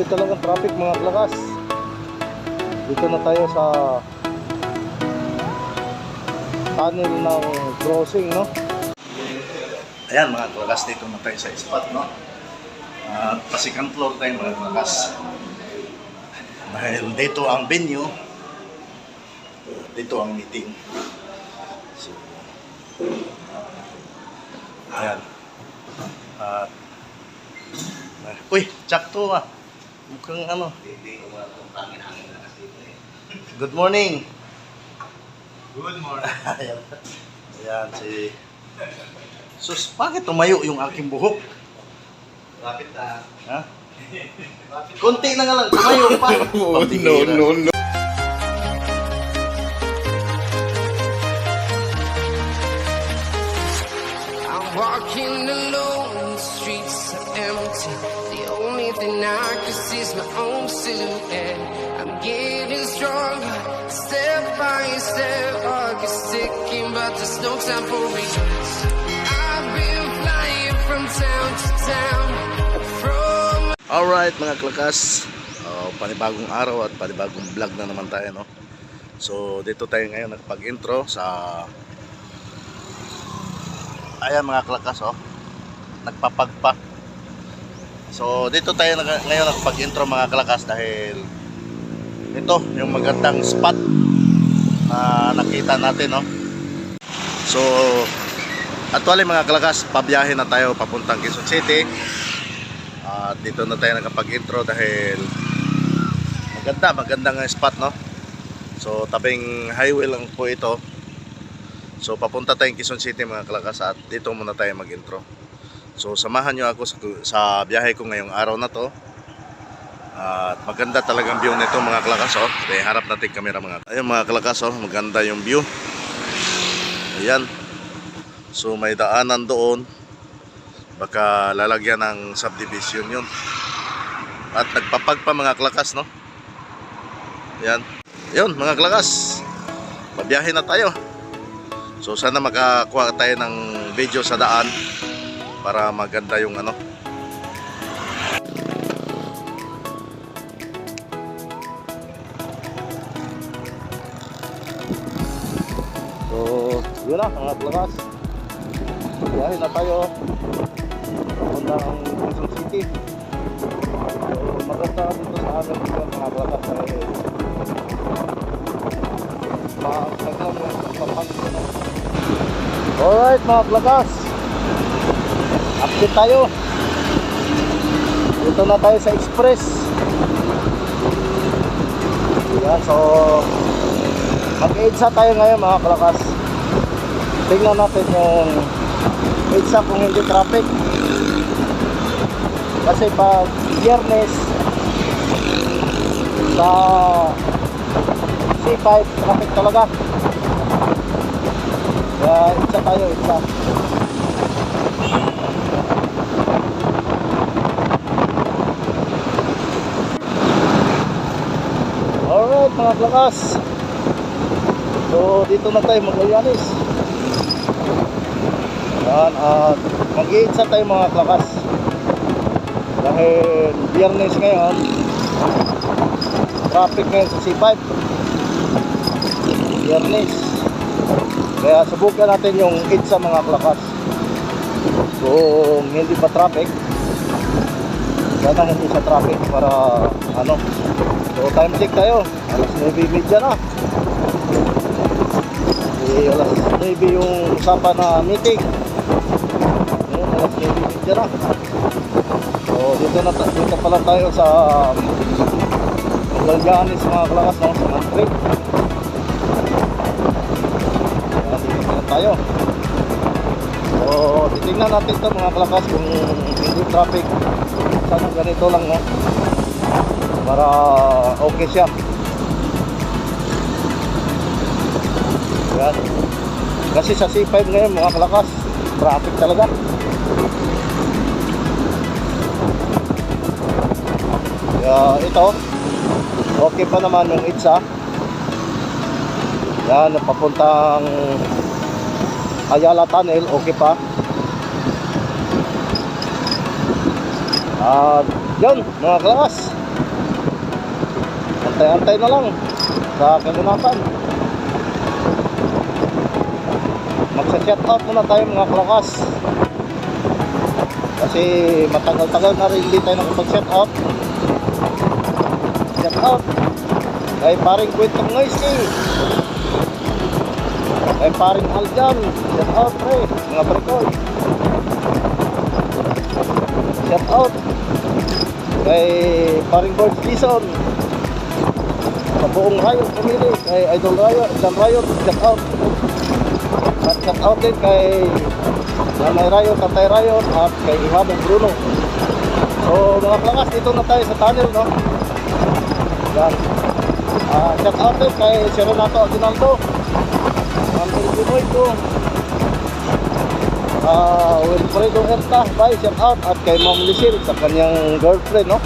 Grabe talaga traffic mga klakas. Dito na tayo sa tunnel ng crossing, no? Ayan mga klakas, dito na tayo sa spot, no? At uh, second floor tayo mga klakas. Dahil dito ang venue, dito ang meeting. So, ayan. At, uh, uy, sakto ah. Mukhang ano. Good morning. Good morning. Ayan. Ayan, si... Sus, bakit tumayo yung aking buhok? Lapit na. Ha? Kunti na nga lang, tumayo pa. Oh, no, no, no. Silhouette. I'm getting stronger, step by step. Clock is ticking, but there's no time for regrets. I've been flying from town to town, from Alright mga klakas, uh, panibagong araw at panibagong vlog na naman tayo no. So dito tayo ngayon nagpag-intro sa Ayan mga klakas oh. Nagpapagpa. So dito tayo nag- ngayon nagpag-intro mga klakas dahil ito yung magandang spot na nakita natin no. So actually mga klakas, pabiyahe na tayo papuntang Quezon City. At dito na tayo nakapag-intro dahil maganda, magandang spot no. So tabing highway lang po ito. So papunta tayong Quezon City mga kalakas at dito muna tayo mag-intro. So samahan nyo ako sa, sa biyahe ko ngayong araw na to. At maganda talagang view nito mga kalakas oh. Kaya harap natin camera mga. Ayun mga kalakas oh, maganda yung view. Ayan. So may daanan doon baka lalagyan ng subdivision yun at nagpapag pa mga klakas no yan yun mga klakas pabiyahe na tayo so sana makakuha tayo ng video sa daan para maganda yung ano so yun na mga klakas biyahe na tayo papuntang Quezon City. So, maganda dito sa amin dito mga papagod na. Alright mga blakas. Update tayo. Dito na tayo sa Express. Yan, so mag-EDSA tayo ngayon mga blakas. Tingnan natin yung EDSA kung hindi traffic. Kasi pag biyernes sa C5 traffic talaga. Kaya isa tayo, isa. Mga klakas. So dito na tayo mag-ayanis. Yan at mag-iitsa tayo mga klakas dahil biyernes ngayon traffic ngayon sa C5 biyernes kaya subukan natin yung EDSA mga klakas kung hindi pa traffic sana hindi sa traffic para ano so time check tayo. Alas 9.30 na. Eh, alas 9 yung usapan na meeting. Ngayon, alas 9.30 na. So dito na dito pala tayo sa Galganis mga kalakas no, sa dito pala tayo. So titingnan natin to mga kalakas kung hindi traffic. Sana ganito lang no. Para okay siya. Ayan. Kasi sa C5 ngayon mga kalakas, traffic talaga. Kaya ito, okay pa naman yung itsa. Yan, papuntang Ayala Tunnel, okay pa. At yun, mga klakas. Antay-antay na lang sa kaganapan. Magsa-shout out muna tayo mga kalakas. Kasi matagal-tagal na rin hindi tayo nakapag-shout out. Shout out kay paring kwentong noisy. Kay paring Aljan. Shout out pre. Mga prekoy. Shout out kay paring George Jason sa buong Riot family kay Idol Riot, John Riot, shout out. At shout out din kay Nanay Riot, Tatay Riot at kay Ihabong Bruno. So mga klakas dito na tayo sa tunnel no? Yan. Ah, shout out din kay Sir Renato Aguinaldo Ma'am Elvinoy ko Ah, Wilfredo Erta, bye, shout out at kay Ma'am Lucille sa kanyang girlfriend, no?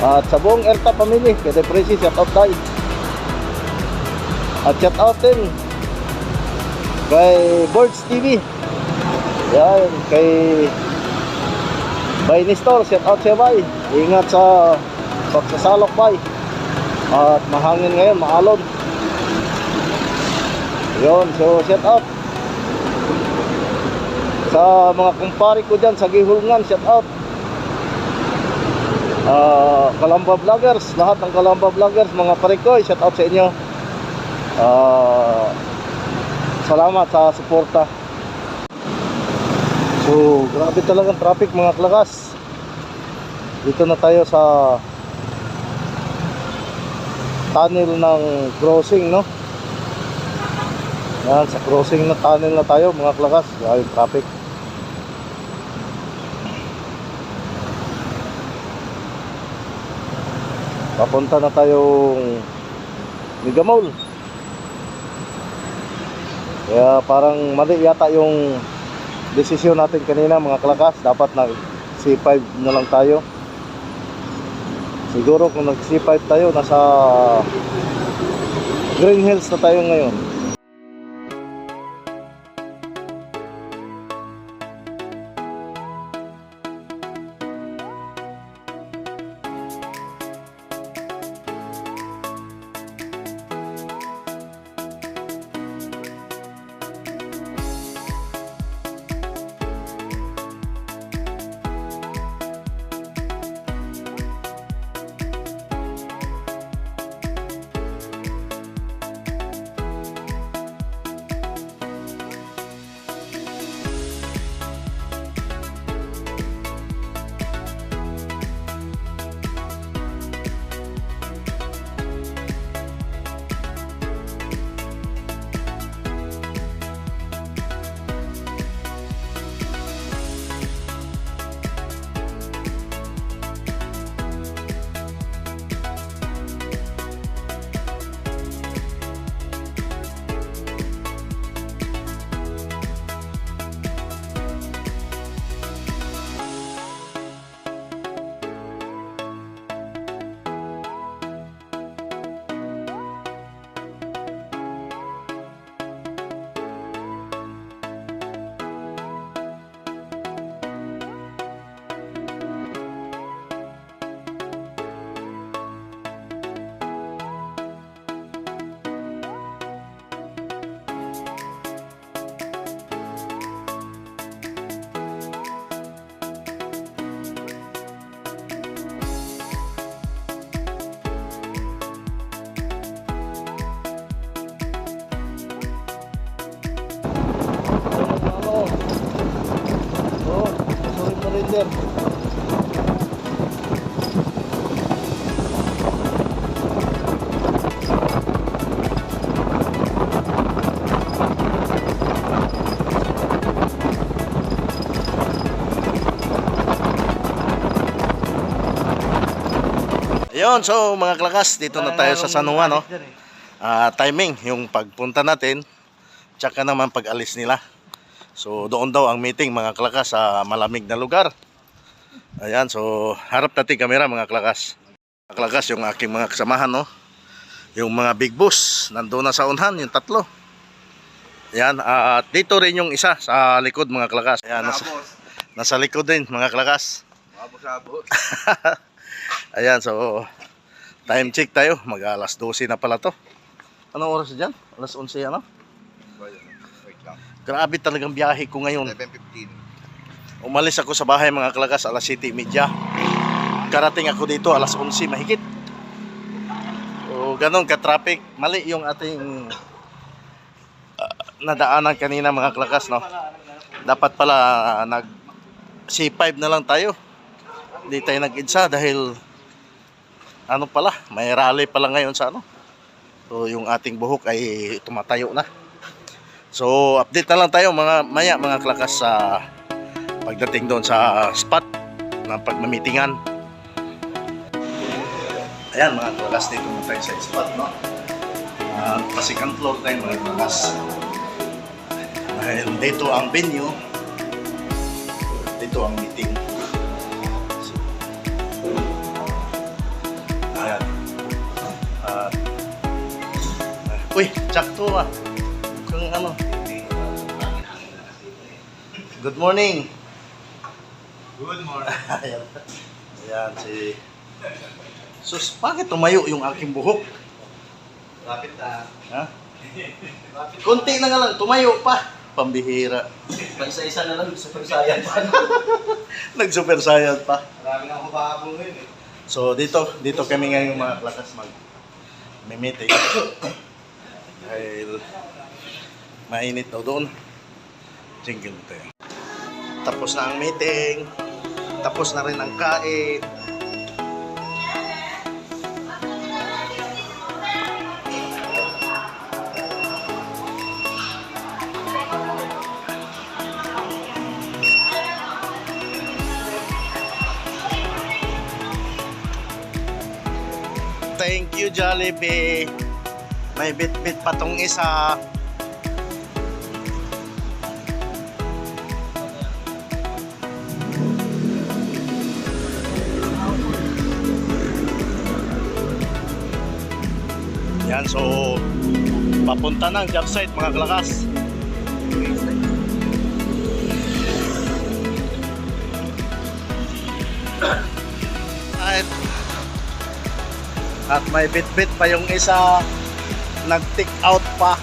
At sa buong Erta family, kay De Preci, shout out tayo. At shout out din kay Birds TV. Yan, kay Bay Nestor, shout out siya, Bay. Ingat sa pagsasalok, Bay. At mahangin ngayon, maalon. Yun, so shout out sa mga kumpare ko dyan sa Gihulngan, shout out. Ah, Kalamba Vloggers, lahat ng Kalamba Vloggers, mga pare ko, shout out sa inyo. Ah, salamat sa suporta. So, grabe talagang traffic mga klakas. Dito na tayo sa tunnel ng crossing, no? Yan, sa crossing na tunnel na tayo mga klakas. Grabe traffic. Papunta na tayong Mega Mall. Kaya parang mali yata yung desisyon natin kanina mga klakas. Dapat nag C5 na lang tayo. Siguro kung nag C5 tayo, nasa Green Hills na tayo ngayon. Din. Ayun, so mga klakas, dito na tayo sa San Juan, no? Ah, timing, yung pagpunta natin, tsaka naman pag-alis nila. So doon daw ang meeting mga klakas sa malamig na lugar. Ayan, so harap natin kamera mga klakas. Mga klakas yung aking mga kasamahan, no? Yung mga big boss, nandoon na sa unhan, yung tatlo. Ayan, ah, at dito rin yung isa sa likod mga klakas. Ayan, nasa, nasa likod din mga klakas. Abos-abos. Ayan, so Time check tayo. Mag alas 12 na pala to. Anong oras dyan? Alas 11 ano? Grabe talagang biyahe ko ngayon. 11.15. Umalis ako sa bahay mga kalakas alas 7.30. Karating ako dito alas 11 mahigit. O ganun ka-traffic. Mali yung ating ah, nadaanan kanina mga kalakas no. Dapat pala ah, nag C5 na lang tayo. Hindi tayo nag-idsa dahil ano pala, may rally pala ngayon sa ano. So yung ating buhok ay tumatayo na. So update na lang tayo mga maya mga klakas sa pagdating doon sa spot ng pagmamitingan. Ayan mga klakas dito na tayo sa spot no. Uh, pasikang floor tayo mga klakas. Dahil dito ang venue, dito ang meeting. Ayan. At Uy, sakto ah. Kung ano. Good morning. Good morning. Ayan. Ayan si... Sus, bakit tumayo yung aking buhok? Lapit na. Ha? Kunti na nga lang, tumayo pa. Pambihira. Isa-isa na lang sa persayan pa. Nag-super saiyan pa. Marami na ako bahabong ngayon eh. So dito, dito kami ngayon mga klakas mag may meeting. Dahil mainit daw doon. Jingle tayo. Tapos na ang meeting. Tapos na rin ang kain. Thank you, Jollibee. May bit-bit pa tong isa. Yan, so papunta ng job site mga klakas. At at may bit-bit pa yung isa nag-take out pa.